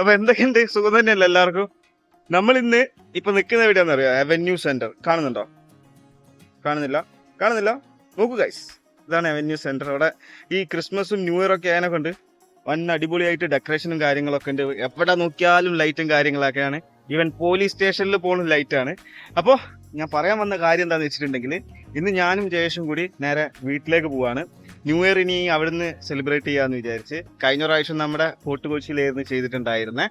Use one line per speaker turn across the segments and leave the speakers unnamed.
അപ്പൊ എന്തൊക്കെയുണ്ട്? സുഖം തന്നെയല്ല എല്ലാവർക്കും? നമ്മൾ ഇന്ന് ഇപ്പൊ നിൽക്കുന്ന എവിടെയാണെന്ന് അറിയാം? അവന്യൂ സെന്റർ കാണുന്നുണ്ടോ? കാണുന്നില്ല? കാണുന്നില്ല? നോക്കൂ ഗൈസ് ഇതാണ് അവന്യൂ സെന്റർ അവിടെ ഈ ക്രിസ്മസും ന്യൂ ഇയർ ഒക്കെ ആയതിനൊക്കെ ഉണ്ട് വൻ അടിപൊളിയായിട്ട് ഡെക്കറേഷനും കാര്യങ്ങളൊക്കെ ഉണ്ട്. എവിടെ നോക്കിയാലും ലൈറ്റും കാര്യങ്ങളൊക്കെയാണ്. ഈവൻ പോലീസ് സ്റ്റേഷനിൽ പോകുന്ന ലൈറ്റാണ് അപ്പോൾ ഞാൻ പറയാൻ വന്ന കാര്യം എന്താണെന്ന് വെച്ചിട്ടുണ്ടെങ്കിൽ ഇന്ന് ഞാനും ജയേഷും കൂടി നേരെ വീട്ടിലേക്ക് പോവാണ്. ന്യൂ ഇയർ ഇനി അവിടുന്ന് സെലിബ്രേറ്റ് ചെയ്യാന്ന് വിചാരിച്ച് കഴിഞ്ഞ പ്രാവശ്യം നമ്മുടെ ഫോർട്ട് കൊച്ചിയിലായിരുന്നു ചെയ്തിട്ടുണ്ടായിരുന്നേ.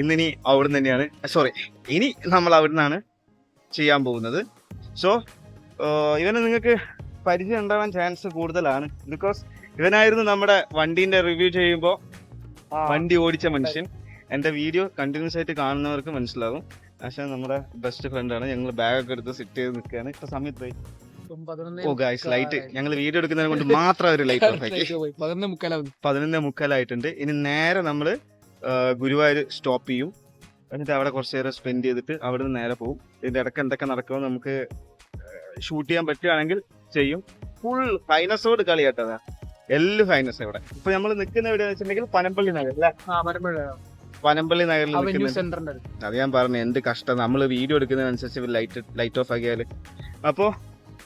ഇന്നിനി അവിടുന്ന് തന്നെയാണ്. സോറി ഇനി നമ്മൾ അവിടുന്നാണ് ചെയ്യാൻ പോകുന്നത്. സോ ഇവനെ നിങ്ങൾക്ക് പരിചയം ഉണ്ടാവാൻ ചാൻസ് കൂടുതലാണ്. ബിക്കോസ് ഇവനായിരുന്നു നമ്മുടെ വണ്ടീന്റെ റിവ്യൂ ചെയ്യുമ്പോൾ വണ്ടി ഓടിച്ച മനുഷ്യൻ. എന്റെ വീഡിയോ കണ്ടിന്യൂസ് ആയിട്ട് കാണുന്നവർക്ക് മനസ്സിലാവും. പക്ഷേ നമ്മുടെ ബെസ്റ്റ് ഫ്രണ്ടാണ് ഞങ്ങൾ ബാഗൊക്കെ എടുത്ത് സിറ്റ് ചെയ്ത് നിൽക്കുകയാണ്. ഇപ്പൊ സമയത്ത് ഓ ഗായ്സ് ലൈറ്റ് ഞങ്ങൾ വീഡിയോ എടുക്കുന്നതിനെ കൊണ്ട് മാത്രം ഒരു ലൈറ്റ് ഓഫ് ആക്കി
പതിനൊന്ന് മുക്കാലാവുന്നു
പതിനൊന്ന് മുക്കാലായിട്ടുണ്ട്. ഇനി നേരെ നമ്മൾ ഗുരുവായൂർ സ്റ്റോപ്പ് ചെയ്യും. എന്നിട്ട് അവിടെ കുറച്ച് നേരം സ്പെൻഡ് ചെയ്തിട്ട് അവിടെ നിന്ന് നേരെ പോകും ഇതിന്റെ ഇടയ്ക്ക് എന്തൊക്കെ നടക്കുമോ നമുക്ക് ഷൂട്ട് ചെയ്യാൻ പറ്റുകയാണെങ്കിൽ ചെയ്യും. ഫുൾ ഫൈനസോട് കളി കേട്ടതാ എല്ലാം ഫൈനസ് ഇവിടെ. ഇപ്പൊ നമ്മൾ നിൽക്കുന്ന എവിടെയാണെന്ന് വെച്ചിട്ടുണ്ടെങ്കിൽ പനമ്പള്ളി നഗർ അല്ലേ? പനമ്പള്ളി നഗറിൽ നിൽക്കുന്നത്. അത് ഞാൻ പറഞ്ഞു എന്ത് കഷ്ടം. നമ്മൾ വീഡിയോ എടുക്കുന്നതിനനുസരിച്ച് ലൈറ്റ് ലൈറ്റ് ഓഫ് ആക്കിയാൽ അപ്പോൾ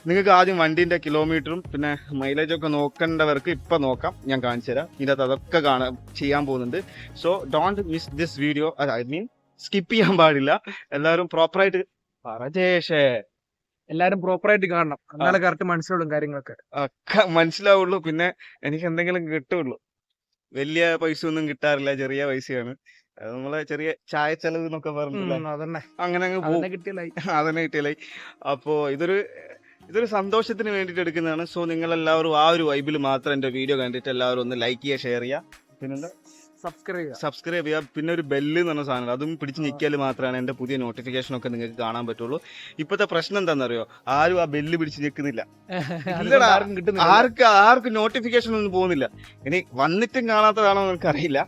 നിങ്ങൾക്ക് ആദ്യം വണ്ടിന്റെ കിലോമീറ്ററും പിന്നെ മൈലേജ് ഒക്കെ നോക്കേണ്ടവർക്ക് ഇപ്പം നോക്കാം. ഞാൻ കാണിച്ചു തരാം. ഇതിനകത്ത് അതൊക്കെ കാണാൻ ചെയ്യാൻ പോകുന്നുണ്ട്. So don't miss this video I mean skip ചെയ്യാൻ പാടില്ല. എല്ലാവരും പ്രോപ്പറായിട്ട് പറജേഷേ
എല്ലാരും പ്രോപ്പർ ആയിട്ട് കാണണം. എന്നാലേ കറക്റ്റ് മനസ്സിലാവും കാര്യങ്ങളൊക്കെ.
ഒക്കെ മനസ്സിലാവുള്ളൂ. പിന്നെ എനിക്ക് എന്തെങ്കിലും കിട്ടുള്ളൂ. വലിയ പൈസ ഒന്നും കിട്ടാറില്ല. ചെറിയ പൈസയാണ്. അത് നമ്മളെ ചെറിയ ചായ ചെലവ് എന്നൊക്കെ പറഞ്ഞില്ല
അതന്നെ.
അങ്ങനെ അങ്ങ് പോകും
അതന്നെ കിട്ടിയല്ലായി
അപ്പോ ഇതൊരു ഇതൊരു സന്തോഷത്തിന് വേണ്ടിയിട്ട് എടുക്കുന്നതാണ്. സോ നിങ്ങൾ എല്ലാവരും ആ ഒരു വൈബിൽ മാത്രം എന്റെ വീഡിയോ കണ്ടിട്ട് എല്ലാവരും ഒന്ന് ലൈക്ക് ചെയ്യുക ഷെയർ ചെയ്യുക. പിന്നെന്താ?
സബ്സ്ക്രൈബ് ചെയ്യുക.
സബ്സ്ക്രൈബ് ചെയ്യുക. പിന്നെ ഒരു ബെല്ല് എന്ന് പറഞ്ഞ സാധനം അതും പിടിച്ച് നിൽക്കിയാൽ മാത്രമാണ് എന്റെ പുതിയ നോട്ടിഫിക്കേഷൻ ഒക്കെ നിങ്ങൾക്ക് കാണാൻ പറ്റുള്ളൂ. ഇപ്പോഴത്തെ പ്രശ്നം എന്താണെന്നറിയോ? ആരും ആ ബെല്ല് പിടിച്ച് നിൽക്കുന്നില്ല
അതുകൊണ്ട് ആർക്കും
ആർക്ക് ആർക്കും നോട്ടിഫിക്കേഷൻ ഒന്നും പോകുന്നില്ല. ഇനി വന്നിട്ടും കാണാത്തതാണോ എനിക്കറിയില്ല.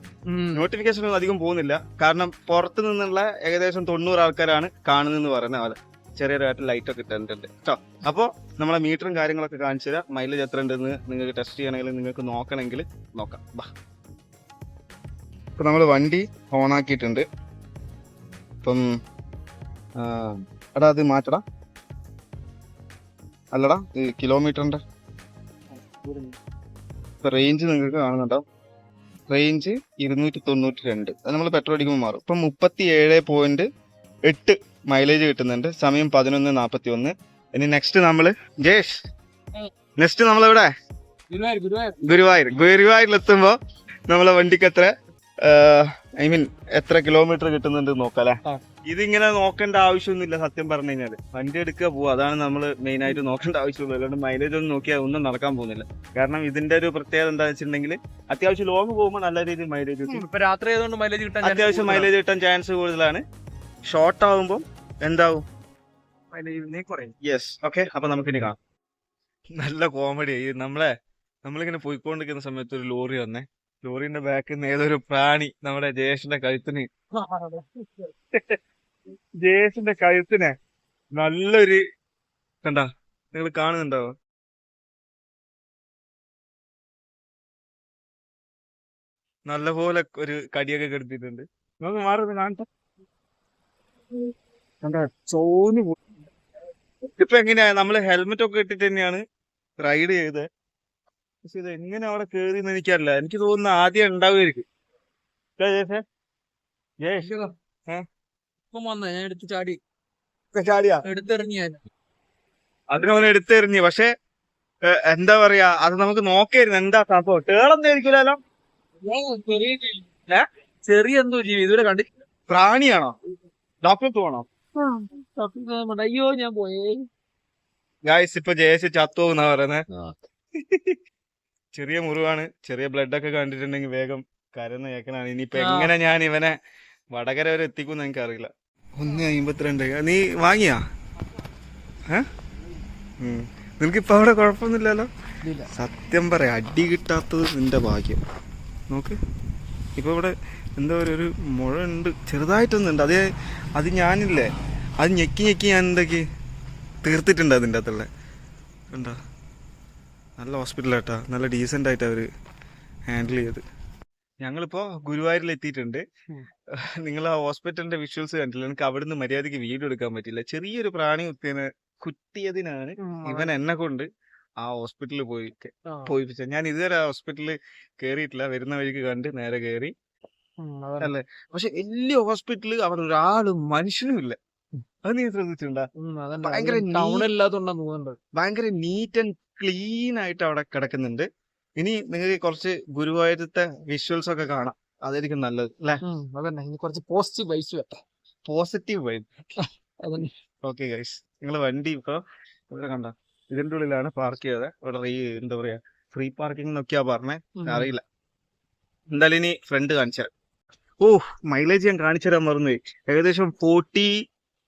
നോട്ടിഫിക്കേഷൻ ഒന്നും അധികം പോകുന്നില്ല. കാരണം പുറത്തു നിന്നുള്ള ഏകദേശം തൊണ്ണൂറ് ആൾക്കാരാണ് കാണുന്നതെന്ന് പറയുന്ന പോലെ. ചെറിയൊരു ലൈറ്റ് ഒക്കെ ഇട്ടിട്ടുണ്ട്. കേട്ടോ അപ്പോൾ നമ്മളെ മീറ്ററും കാര്യങ്ങളൊക്കെ കാണിച്ചു തരാം. മൈലേജ് എത്ര ഉണ്ടെന്ന് നിങ്ങൾക്ക് ടെസ്റ്റ് ചെയ്യണമെങ്കിൽ നിങ്ങൾക്ക് നോക്കണമെങ്കിൽ നോക്കാം. ബാ. ഇപ്പം നമ്മൾ വണ്ടി ഓൺ ആക്കിയിട്ടുണ്ട്. ഇപ്പം എടാ അത് മാറ്റടാ. അല്ലടാ ഈ കിലോമീറ്ററിന്റെ ഇപ്പം റേഞ്ച് നിങ്ങൾക്ക് കാണുന്നുണ്ടോ? റേഞ്ച് ഇരുന്നൂറ്റി തൊണ്ണൂറ്റി രണ്ട്. അത് നമ്മൾ പെട്രോൾ അടിക്കുമ്പോൾ മാറും. ഇപ്പം മുപ്പത്തി ഏഴ് പോയിന്റ് എട്ട് മൈലേജ് കിട്ടുന്നുണ്ട്. സമയം പതിനൊന്ന് നാപ്പത്തി ഒന്ന് ഇനി നെക്സ്റ്റ് നമ്മൾ ജേഷ് നെക്സ്റ്റ് നമ്മൾ
എവിടെ ഗുരുവായൂർ.
ഗുരുവായൂർ. ഗുരുവായൂരിലെത്തുമ്പോ നമ്മളെ വണ്ടിക്ക് എത്ര ഐ മീൻ എത്ര കിലോമീറ്റർ കിട്ടുന്നുണ്ട് നോക്കാല്ലേ
ആ.
ഇതിങ്ങനെ നോക്കേണ്ട ആവശ്യമൊന്നുമില്ല സത്യം പറഞ്ഞു കഴിഞ്ഞാൽ. വണ്ടി എടുക്കുക പോവാ അതാണ് നമ്മൾ മെയിൻ ആയിട്ട് നോക്കേണ്ട ആവശ്യമുള്ളൂ. അല്ലാണ്ട് മൈലേജ് ഒന്നും നോക്കിയാൽ ഒന്നും നടക്കാൻ പോകുന്നില്ല. കാരണം ഇതിന്റെ ഒരു പ്രത്യേകത എന്താ വെച്ചിട്ടുണ്ടെങ്കിൽ അത്യാവശ്യം ലോങ് പോകുമ്പോൾ നല്ല രീതിയിൽ മൈലേജ് കിട്ടും.
രാത്രി ആയതുകൊണ്ട് മൈലേജ് കിട്ടാൻ
അത്യാവശ്യം മൈലേജ് കിട്ടാൻ ചാൻസ് കൂടുതലാണ്. ഷോർട്ട് ആവുമ്പോൾ എന്താവും യെസ് ഓക്കെ അപ്പൊ നമുക്ക് ഇനി കാണാം. നല്ല കോമഡി നമ്മളെ നമ്മളിങ്ങനെ പോയിക്കൊണ്ടിരിക്കുന്ന സമയത്ത് ഒരു ലോറി വന്നേ. ലോറിന്റെ ബാക്കിൽ നിന്ന് ഏതൊരു പ്രാണി നമ്മുടെ ജയേഷിന്റെ കഴുത്തിന്. ജയേഷിന്റെ കഴുത്തിന് നല്ലൊരു കണ്ട നിങ്ങൾ കാണുന്നുണ്ടാവോ നല്ലപോലെ ഒരു കടിയൊക്കെ കെടുത്തിട്ടുണ്ട്. നമുക്ക് മാറുന്നു കാണട്ടെ. ഇപ്പൊ എങ്ങനെയാ? നമ്മൾ ഹെൽമെറ്റ് ഒക്കെ ഇട്ടിട്ട് തന്നെയാണ് റൈഡ് ചെയ്തത്. പക്ഷെ ഇത് എങ്ങനെ അവിടെ കേറി എന്ന് എനിക്കറിയില്ല. എനിക്ക് തോന്നുന്നു ആദ്യം ഉണ്ടാവുമായിരിക്കും. അതിനവൻ എടുത്തെറിഞ്ഞ്. പക്ഷെ എന്താ പറയാ? അത് നമുക്ക് നോക്കായിരുന്നു എന്താ സംഭവം? ടേളെന്തായിരിക്കില്ലല്ലോ?
ചെറിയ എന്തോ ജീവി. ഇതുവരെ കണ്ടിട്ടില്ല.
പ്രാണിയാണോ? ഡോക്ടർ പോണോ?
അയ്യോ ഞാൻ പോയേ.
ഗായ്സ് ഇപ്പൊ ജയസ് ചത്തു എന്നാ പറയുന്നത് ചെറിയ മുറിവാണ്. ചെറിയ ബ്ലഡ് ഒക്കെ കണ്ടിട്ടുണ്ടെങ്കിൽ വേഗം കരന്ന് കേൾക്കണാണ് ഇനിയിപ്പോ. എങ്ങനെ ഞാൻ ഇവനെ വടകര വരെ എത്തിക്കും എനിക്ക് അറിയില്ല. ഒന്ന് അമ്പത്തിരണ്ട് നീ വാങ്ങിയാ? ഏ. നിനക്കിപ്പോ അവിടെ കുഴപ്പമൊന്നുമില്ലല്ലോ. സത്യം പറയാം അടി കിട്ടാത്തത് നിന്റെ ഭാഗ്യം. നോക്ക്. ഇപ്പൊ ഇവിടെ എന്താ ഒരു മുഴ ഉണ്ട്. ചെറുതായിട്ടൊന്നുണ്ട് അത് അത് ഞാനില്ലേ? അത് ഞെക്കി ഞെക്കി ഞാൻ എന്തൊക്കെ തീർത്തിട്ടുണ്ട് അതിന്റെ അകത്തുള്ള. കണ്ടോ? നല്ല ഹോസ്പിറ്റലാട്ടാ നല്ല ഡീസന്റ് ആയിട്ട് അവർ ഹാൻഡിൽ ചെയ്ത് ഞങ്ങളിപ്പോ ഗുരുവായൂരിൽ എത്തിയിട്ടുണ്ട്. നിങ്ങൾ ആ ഹോസ്പിറ്റലിന്റെ വിഷ്വൽസ് കണ്ടില്ല? എനിക്ക് അവിടുന്ന് മര്യാദയ്ക്ക് വീഡിയോ എടുക്കാൻ പറ്റില്ല ചെറിയൊരു പ്രാണി കുത്തിയതിന് കുത്തിയതിനാണ് ഇവൻ എന്നെ കൊണ്ട് ആ ഹോസ്പിറ്റലിൽ പോയി പോയിപ്പിച്ച ഞാൻ ഇതുവരെ ആ ഹോസ്പിറ്റലിൽ കേറിയിട്ടില്ല. വരുന്ന വഴിക്ക് കണ്ട് നേരെ കയറി അല്ലേ? പക്ഷെ വലിയ ഹോസ്പിറ്റലിൽ അവർ ഒരാളും മനുഷ്യനും ഇല്ല. അത് നീ ശ്രദ്ധിച്ചിട്ടുണ്ടാ? ഭയങ്കര
ടൗൺ
neat-
ഇല്ലാത്തോണ്ടാന്ന് തോന്നുന്നുണ്ട്
ഭയങ്കര നീറ്റ് ആൻഡ് ക്ലീൻ ആയിട്ട് അവിടെ കിടക്കുന്നുണ്ട്. ഇനി നിങ്ങൾക്ക് കുറച്ച് ഗുരുവായൂരത്തെ വിഷ്വൽസ് ഒക്കെ കാണാം. അതായിരിക്കും നല്ലത് അല്ലെ?
അതന്നെ. ഇനി കുറച്ച് പോസിറ്റീവ് വൈസ് വെക്കാം
പോസിറ്റീവ് വൈബ് ഓക്കെ ഗൈസ് നിങ്ങൾ വണ്ടി ഇപ്പൊ ഇവിടെ കണ്ട? ഇതിന്റെ ഉള്ളിലാണ് പാർക്ക് ചെയ്തത്. ഇവിടെ ഈ എന്താ പറയാ ഫ്രീ പാർക്കിംഗ് എന്നൊക്കെയാ പറഞ്ഞേ. അറിയില്ല. എന്തായാലും ഇനി ഫ്രണ്ട് കാണിച്ചു തരാം ഓ മൈലേജ് ഞാൻ കാണിച്ചു തരാൻ മറന്നു ഏകദേശം ഫോർട്ടി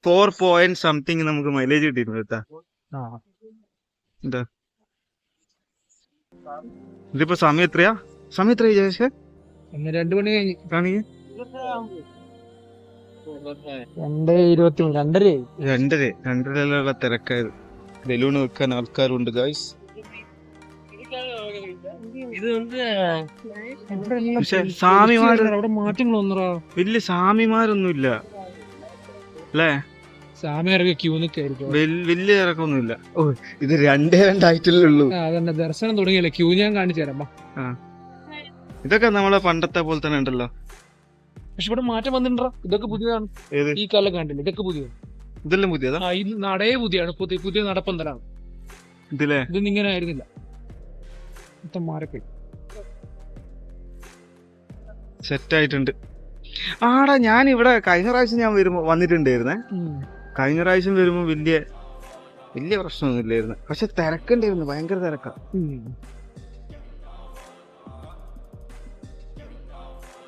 ഫോർ പോയിന്റ് സംതിങ് നമുക്ക് മൈലേജ് കിട്ടിയിരുന്നു കേട്ടാ. എന്താ? ഇതിപ്പോ സമയം എത്രയാ? സമയം എത്രയാ ജയശേ
രണ്ട് മണി കഴിഞ്ഞ്.
കാണിക്ക്
രണ്ട് ഇരുപത്തി രണ്ടരയായി.
രണ്ടര രണ്ടരയിലുള്ള തിരക്കായത്. ബലൂൺ വെക്കാൻ ആൾക്കാരുണ്ട് ഗായ്സ്
ഇത് வந்து
പക്ഷെ സ്വാമിമാര്
അവിടെ മാറ്റങ്ങൾ ഒന്നറാ
വലിയ സ്വാമിമാരൊന്നുമില്ല അല്ലേ
സ്വാമിയാരൊക്കെ ക്യൂ നിൽക്കായിരിക്കും
വൽ- വലിയ ഇറക്കൊന്നുമില്ല ഓ ഇത് രണ്ടേ രണ്ടായിട്ടല്ലേ ഉള്ളൂ
അതന്നെ ദർശനം തുടങ്ങിയല്ലേ ക്യൂ ഞാൻ കാണിച്ചു തരാം ബാ.
ഇതൊക്കെ നമ്മളെ പണ്ടത്തെ പോലെ തന്നെ ഉണ്ടല്ലോ
പക്ഷെ ഇവിടെ മാറ്റം വന്നിട്ടുണ്ടോ ഇതൊക്കെ പുതിയതാണ്
ഏത്
ഈ കാലം കണ്ടില്ല ഇതൊക്കെ പുതിയത്
ഇതെല്ലാം പുതിയതാ
ആ ഇത് നടയേ പുതിയാണ് പുതിയ പുതിയ നടപ്പന്തലാണ്
ഇതില്ലേ
ഇതൊന്നും ഇങ്ങനെ ആയിരുന്നില്ല മൊത്തം മാറിപ്പോയി.
സെറ്റ് ആയിട്ടുണ്ട് ആടാ ഞാൻ ഇവിടെ കഴിഞ്ഞ പ്രാവശ്യം ഞാൻ വരുമ്പോ വന്നിട്ടുണ്ടായിരുന്നേ. കഴിഞ്ഞ പ്രാവശ്യം വരുമ്പോ വലിയ വലിയ പ്രശ്നമൊന്നും ഇല്ലായിരുന്നു പക്ഷെ തിരക്കുണ്ടായിരുന്നു ഭയങ്കര തിരക്കാ.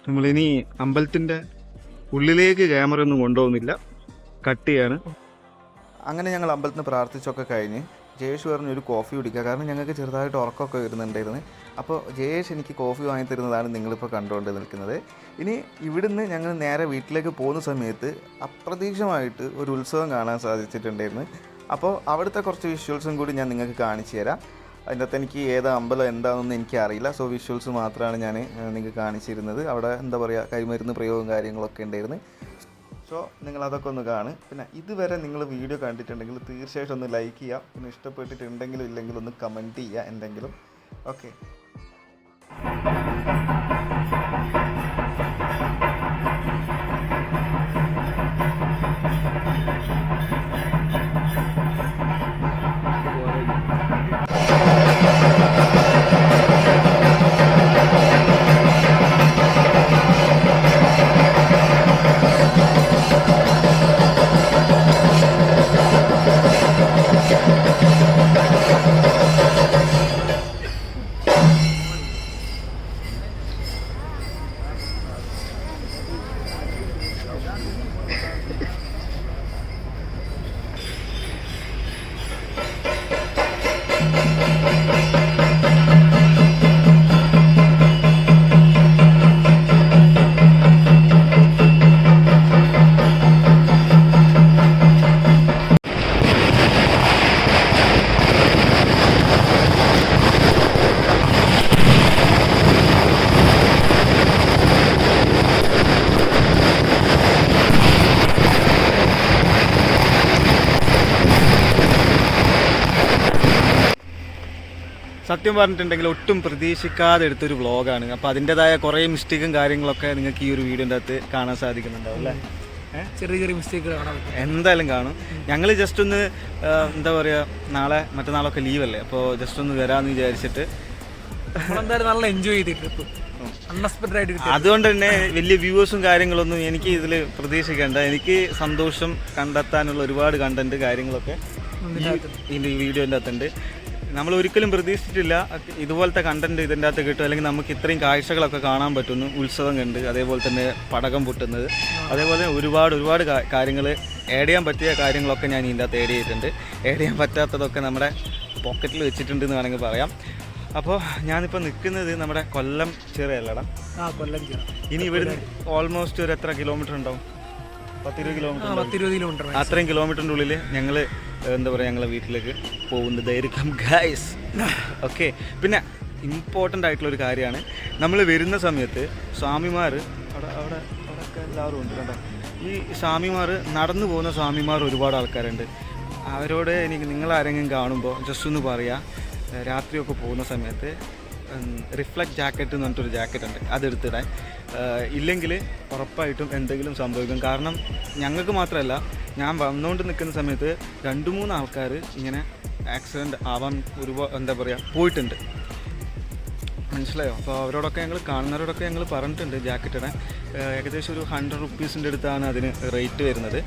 നമ്മളിനി അമ്പലത്തിന്റെ ഉള്ളിലേക്ക് ക്യാമറ ഒന്നും കൊണ്ടുപോകുന്നില്ല. കട്ട് ചെയ്യാണ്.
അങ്ങനെ ഞങ്ങൾ അമ്പലത്തിന് പ്രാർത്ഥിച്ചൊക്കെ കഴിഞ്ഞ് ജയേഷ് പറഞ്ഞു ഒരു കോഫി കുടിക്കുക. കാരണം ഞങ്ങൾക്ക് ചെറുതായിട്ട് ഉറക്കമൊക്കെ വരുന്നുണ്ടായിരുന്നു. അപ്പോൾ ജയേഷ് എനിക്ക് കോഫി വാങ്ങി തരുന്നതാണ് നിങ്ങളിപ്പോൾ കണ്ടുകൊണ്ട് നിൽക്കുന്നത്. ഇനി ഇവിടുന്ന് ഞങ്ങൾ നേരെ വീട്ടിലേക്ക് പോകുന്ന സമയത്ത് അപ്രതീക്ഷമായിട്ട് ഒരു ഉത്സവം കാണാൻ സാധിച്ചിട്ടുണ്ടായിരുന്നു. അപ്പോൾ അവിടുത്തെ കുറച്ച് വിഷ്വൽസും കൂടി ഞാൻ നിങ്ങൾക്ക് കാണിച്ചു തരാം. അതിന്റെ അകത്ത് എനിക്ക് ഏത് അമ്പലം എന്താണെന്നൊന്നും എനിക്കറിയില്ല സോ വിഷ്വൽസ് മാത്രമാണ് ഞാൻ നിങ്ങൾക്ക് കാണിച്ചിരുന്നത്. അവിടെ എന്താ പറയുക കൈമരുന്ന് പ്രയോഗവും കാര്യങ്ങളൊക്കെ ഉണ്ടായിരുന്നു. സോ നിങ്ങൾ അതൊക്കെ ഒന്ന് കാണും. പിന്നെ ഇതുവരെ നിങ്ങൾ വീഡിയോ കണ്ടിട്ടുണ്ടെങ്കിൽ തീർച്ചയായിട്ടും ഒന്ന് ലൈക്ക് ചെയ്യുക പിന്നെ ഇഷ്ടപ്പെട്ടിട്ടുണ്ടെങ്കിലും ഇല്ലെങ്കിലും ഒന്ന് കമന്റ് ചെയ്യുക എന്തെങ്കിലും. ഓക്കെ
സത്യം പറഞ്ഞിട്ടുണ്ടെങ്കിൽ ഒട്ടും പ്രതീക്ഷിക്കാതെ എടുത്തൊരു വ്ളോഗാണ് അപ്പോൾ അതിന്റെതായ കുറേ മിസ്റ്റേക്കും കാര്യങ്ങളൊക്കെ നിങ്ങൾക്ക് ഈ ഒരു വീഡിയോന്റെ അകത്ത് കാണാൻ സാധിക്കുന്നുണ്ടാവും അല്ലേ?
ചെറിയ ചെറിയ മിസ്റ്റേക്കുകൾ കാണാൻ പറ്റും.
എന്തായാലും കാണും. ഞങ്ങൾ ജസ്റ്റ് ഒന്ന് എന്താ പറയുക നാളെ മറ്റന്നാളൊക്കെ ലീവല്ലേ അപ്പോൾ ജസ്റ്റ് ഒന്ന് വരാമെന്ന് വിചാരിച്ചിട്ട്
നമ്മളെന്തായാലും നല്ല എൻജോയ് ചെയ്ത് ട്രിപ്പ് അൺഎക്സ്പെക്ടഡ് ആയിട്ട്
അതുകൊണ്ട് തന്നെ വലിയ വ്യൂവേഴ്സും കാര്യങ്ങളൊന്നും എനിക്ക് ഇതിൽ പ്രതീക്ഷിക്കേണ്ട. എനിക്ക് സന്തോഷം കണ്ടെത്താനുള്ള ഒരുപാട് കണ്ടന്റ് കാര്യങ്ങളൊക്കെ ഈ വീഡിയോന്റെ അകത്തുണ്ട് നമ്മൾ ഒരിക്കലും പ്രതീക്ഷിച്ചിട്ടില്ല. ഇതുപോലത്തെ കണ്ടന്റ് ഇതിന്റെ അകത്ത് കിട്ടും. അല്ലെങ്കിൽ നമുക്ക് ഇത്രയും കാഴ്ചകളൊക്കെ കാണാൻ പറ്റുന്നു. ഉത്സവം കണ്ട് അതേപോലെ തന്നെ പടകം പൊട്ടുന്നത്. അതേപോലെ ഒരുപാട് ഒരുപാട് കാര്യങ്ങൾ ആഡ് ചെയ്യാൻ പറ്റിയ കാര്യങ്ങളൊക്കെ ഞാൻ ഇതിന്റെ അകത്ത് ആഡ് ചെയ്തിട്ടുണ്ട്. ആഡ് ചെയ്യാൻ പറ്റാത്തതൊക്കെ നമ്മുടെ പോക്കറ്റിൽ വെച്ചിട്ടുണ്ട് എന്ന് വേണമെങ്കിൽ പറയാം. അപ്പോൾ ഞാനിപ്പോൾ നിൽക്കുന്നത് നമ്മുടെ കൊല്ലം ചെറിയല്ലടാ.
ആ കൊല്ലം ചെറിയ
ഇനി ഇവിടുന്ന് ഓൾമോസ്റ്റ് ഒരു എത്ര കിലോമീറ്റർ ഉണ്ടാവും? പത്തിരുപത് കിലോമീറ്റർ.
പത്തിരുപത് കിലോമീറ്റർ
അത്രയും കിലോമീറ്ററിന്റെ ഉള്ളിൽ ഞങ്ങൾ എന്താ പറയുക ഞങ്ങളെ വീട്ടിലേക്ക് പോകുന്നതായിരിക്കും ഗൈസ് ഓക്കെ പിന്നെ ഇമ്പോർട്ടന്റ് ആയിട്ടുള്ള ഒരു കാര്യമാണ് നമ്മൾ വരുന്ന സമയത്ത് സ്വാമിമാർ അവിടെ അവിടെ അവിടെയൊക്കെ എല്ലാവരും ഉണ്ട് കേട്ടോ ഈ സ്വാമിമാർ നടന്നു പോകുന്ന സ്വാമിമാർ ഒരുപാട് ആൾക്കാരുണ്ട്. അവരോട് എനിക്ക് നിങ്ങളാരെങ്കിലും കാണുമ്പോൾ ജസ്റ്റ് ഒന്ന് പറയാം രാത്രിയൊക്കെ പോകുന്ന സമയത്ത് റിഫ്ലക്ട് ജാക്കറ്റ് എന്ന് പറഞ്ഞിട്ടൊരു ജാക്കറ്റ് ഉണ്ട് അതെടുത്തിടാൻ. ഇല്ലെങ്കിൽ ഉറപ്പായിട്ടും എന്തെങ്കിലും സംഭവിക്കും. കാരണം ഞങ്ങൾക്ക് മാത്രമല്ല ഞാൻ വന്നുകൊണ്ട് നിൽക്കുന്ന സമയത്ത് രണ്ട് മൂന്ന് ആൾക്കാർ ഇങ്ങനെ ആക്സിഡന്റ് ആവാൻ ഒരുപാട് എന്താ പറയുക പോയിട്ടുണ്ട്. മനസ്സിലായോ? അപ്പോൾ അവരോടൊക്കെ ഞങ്ങൾ കാണുന്നവരോടൊക്കെ ഞങ്ങൾ പറഞ്ഞിട്ടുണ്ട് ജാക്കറ്റ് ഇടാൻ ഏകദേശം ഒരു ഹൺഡ്രഡ് റുപ്പീസിന്റെ അടുത്താണ് അതിന് റേറ്റ് വരുന്നത്.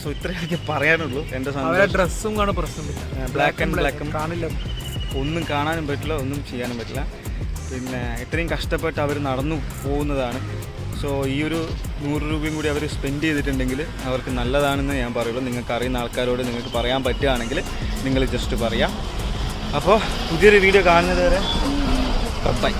സോ ഇത്രയൊക്കെ എനിക്ക് പറയാനുള്ളൂ. എന്റെ
ഡ്രസ്സും കാണാൻ പ്രശ്നമില്ല
ബ്ലാക്ക് ആൻഡ് ബ്ലാക്കും
കാണില്ല.
ഒന്നും കാണാനും പറ്റില്ല ഒന്നും ചെയ്യാനും പറ്റില്ല. പിന്നെ ഇത്രയും കഷ്ടപ്പെട്ട് അവർ നടന്നു പോകുന്നതാണ്. സോ ഈ ഒരു നൂറ് രൂപയും കൂടി അവർ സ്പെൻഡ് ചെയ്തിട്ടുണ്ടെങ്കിൽ അവർക്ക് നല്ലതാണെന്ന് ഞാൻ പറയുള്ളൂ. നിങ്ങൾക്ക് അറിയുന്ന ആൾക്കാരോട് നിങ്ങൾക്ക് പറയാൻ പറ്റുകയാണെങ്കിൽ നിങ്ങൾ ജസ്റ്റ് പറയാം. അപ്പോൾ പുതിയൊരു വീഡിയോ കാണുന്നത് വരെ ബൈ